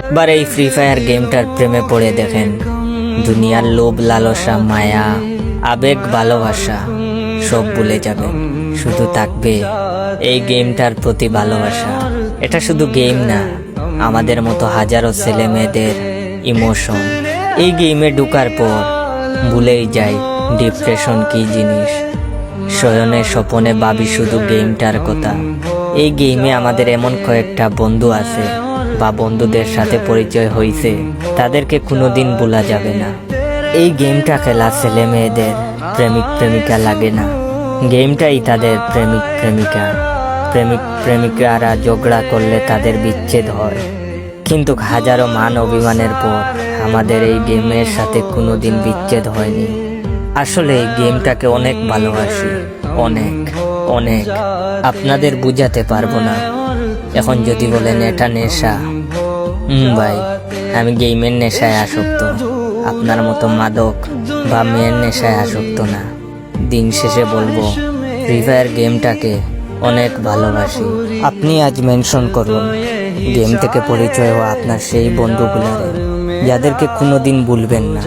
একবার এই free fire গেমটার প্রেমে পড়ে দেখেন। দুনিয়ার লোভ, লালসা, মায়া, আবেগ, ভালোবাসা, সব ভুলে যাবে। শুধু থাকবে এই গেমটার প্রতি ভালোবাসা। এটা শুধু গেম না, আমাদের মতো হাজারো ছেলে মেয়েদের ইমোশন এই গেমে ঢুকার পর ভুলেই যায় ডিপ্রেশন কি জিনিস? শয়নে স্বপনে ভাবি শুধু গেমটার কথা। এই গেমে আমাদের এমন কয়েকটা বন্ধু আছে বা বন্ধুদের সাথে পরিচয় হয়েছে তাদেরকে কোনোদিন ভোলা যাবে না। এই গেমটা খেলা ছেলে মেয়েদের প্রেমিক প্রেমিকা লাগে না। গেমটাই তাদের প্রেমিক প্রেমিকা। প্রেমিক প্রেমিকারা ঝগড়া করলে তাদের বিচ্ছেদ হয়। কিন্তু হাজারো মান অভিমানের পর আমাদের এই গেমের সাথে কোনোদিন বিচ্ছেদ হয়নি। আসলে এই গেমটাকে অনেক ভালোবাসি। অনেক অনেক। আপনাদের বুঝাতে পারব না। এখন যদি বলেন এটা নেশা, হুম ভাই, আমি গেমের নেশায় আসক্ত। আপনার মতো মাদক বা মেয়ের নেশায় আসক্ত না। দিন শেষে বলব ফ্রি ফায়ার গেমটাকে অনেক ভালোবাসি। আপনি আজ মেনশন করুন, গেম থেকে পরিচয় হওয়া আপনার সেই বন্ধুগুলারে, যাদেরকে কোনোদিন ভুলবেন না।